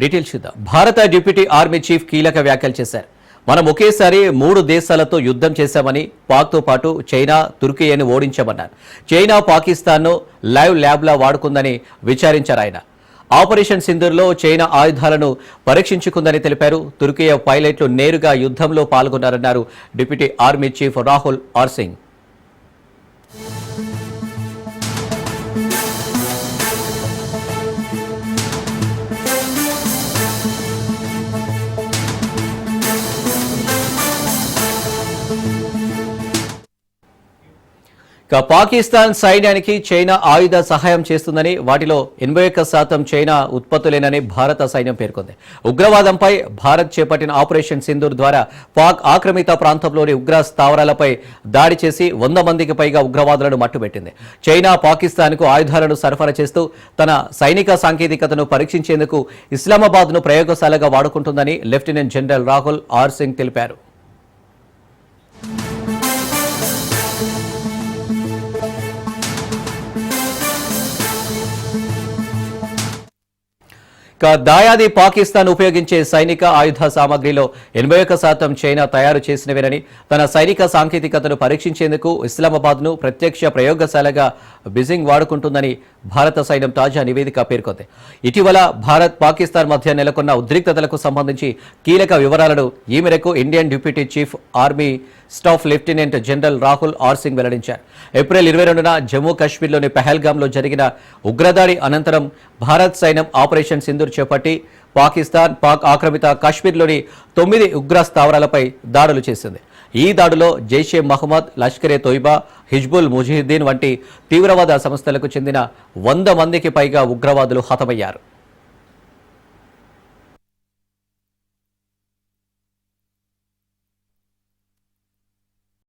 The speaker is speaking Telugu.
డీటెయిల్స్ చూద్దాం. భారత డిప్యూటీ ఆర్మీ చీఫ్ కీలక వ్యాఖ్యలు చేశారు. మనం ఒకేసారి మూడు దేశాలతో యుద్ధం చేశామని పాక్తో పాటు చైనా తుర్కియను ఓడించామన్నారు. చైనా పాకిస్తాన్ను లైవ్ ల్యాబ్లా వాడుకుందని విచారించారు ఆయన. ఆపరేషన్ సింధూర్లో చైనా ఆయుధాలను పరీక్షించుకుందని తెలిపారు. తుర్కియ పైలట్లు నేరుగా యుద్ధంలో పాల్గొన్నారన్నారు deputy army chief Rahul R ఇక పాకిస్తాన్ సైన్యానికి చైనా ఆయుధ సహాయం చేస్తుందని వాటిలో ఎనభై ఒక్క శాతం చైనా ఉత్పత్తులేనని భారత సైన్యం పేర్కొంది. ఉగ్రవాదంపై భారత్ చేపట్టిన ఆపరేషన్ సింధూర్ ద్వారా పాక్ ఆక్రమిత ప్రాంతంలోని ఉగ్ర స్థావరాలపై దాడి చేసి వంద మందికి పైగా ఉగ్రవాదులను మట్టుబెట్టింది. చైనా పాకిస్తాన్కు ఆయుధాలను సరఫరా చేస్తూ తన సైనిక సాంకేతికతను పరీక్షించేందుకు ఇస్లామాబాద్ను ప్రయోగశాలగా వాడుకుంటుందని lieutenant general Rahul R Singh తెలిపారు. దాయాది పాకిస్తాన్ ఉపయోగించే సైనిక ఆయుధ సామగ్రిలో ఎనభై ఒక్క శాతం చైనా తయారు చేసినవేనని తన సైనిక సాంకేతికతను పరీక్షించేందుకు ఇస్లామాబాద్ను ప్రత్యక్ష ప్రయోగశాలగా బిజింగ్ వాడుకుంటుందని భారత సైన్యం తాజా నివేదిక పేర్కొంది. ఇటీవల భారత్ పాకిస్తాన్ మధ్య నెలకొన్న ఉద్రిక్తతలకు సంబంధించి కీలక వివరాలను ఈ మేరకు Indian deputy chief army staff lieutenant general Rahul R Singh వెల్లడించారు. ఏప్రిల్ ఇరవై రెండున జమ్మూ కాశ్మీర్లోని పెహల్గామ్లో జరిగిన ఉగ్రదాడి అనంతరం భారత్ సైన్యం ఆపరేషన్ సింధూర్ చేపట్టి పాకిస్తాన్ పాక్ ఆక్రమిత కాశ్మీర్లోని తొమ్మిది ఉగ్ర స్థావరాలపై దాడులు చేసింది. ఈ దాడిలో జైషే మహమ్మద్ లష్కరే తోయిబా హిజ్బుల్ ముజాహిద్దీన్ వంటి తీవ్రవాద సంస్థలకు చెందిన వంద మందికి పైగా ఉగ్రవాదులు హతమయ్యారు.